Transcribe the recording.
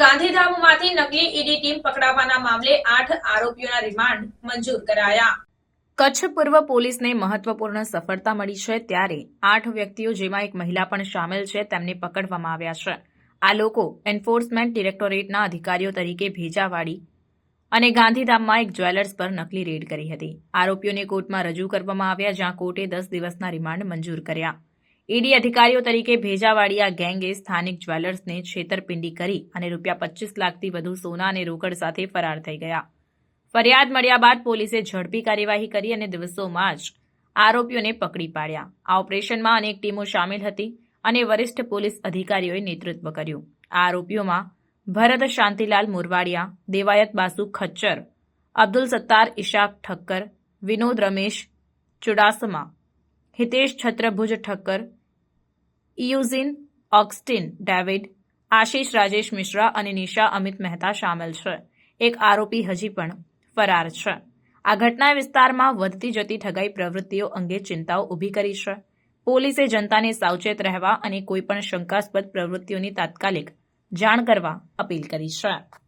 ગાંધીધામમાંથી નકલી ED team પકડાવવાના મામલે આઠ આરોપીઓના રિમાન્ડ મંજૂર કરાયા. કચ્છ પૂર્વ પોલીસને મહત્વપૂર્ણ સફળતા મળી છે ત્યારે આઠ વ્યક્તિઓ જેમાં એક મહિલા પણ સામેલ છે તેમને પકડવામાં આવ્યા છે. આ લોકો એન્ફોર્સમેન્ટ ડિરેક્ટોરેટના અધિકારીઓ તરીકે ભેજાવાડી અને ગાંધીધામમાં એક જ્વેલર્સ પર નકલી રેડ કરી હતી. આરોપીઓને કોર્ટમાં રજૂ કરવામાં આવ્યા, જ્યાં કોર્ટે દસ દિવસના રિમાન્ડ મંજૂર કર્યા. ઈડી અધિકારીઓ તરીકે ભેજાવાળી આ ગેંગે સ્થાનિક જ્વેલર્સને છેતરપિંડી કરી અને રૂપિયા પચીસ લાખથી વધુ સોના અને રોકડ સાથે ફરાર થઈ ગયા. ફરિયાદ મળ્યા બાદ પોલીસે ઝડપી કાર્યવાહી કરી અને દિવસોમાં જ આરોપીઓને પકડી પાડ્યા. આ ઓપરેશનમાં અનેક ટીમો સામેલ હતી અને વરિષ્ઠ પોલીસ અધિકારીઓએ નેતૃત્વ કર્યું. આ આરોપીઓમાં Bharat Shantilal Murvadiya, Devayat Basu Khachar, Abdul Sattar Ishaq Thakkar, Vinod Ramesh, Chudasama Hitesh Chhatrabhuj Thakkar Eugene Augustine David, Ashish Rajesh Mishra અને નિશા અમિત મહેતા સામેલ છે. એક આરોપી હજી પણ ફરાર છે. આ ઘટના વિસ્તારમાં વધતી જતી ઠગાઈ પ્રવૃત્તિઓ અંગે ચિંતાઓ ઊભી કરી છે. પોલીસે જનતાને સાવચેત રહેવા અને કોઈપણ શંકાસ્પદ પ્રવૃત્તિઓની તાત્કાલિક જાણ કરવા અપીલ કરી છે.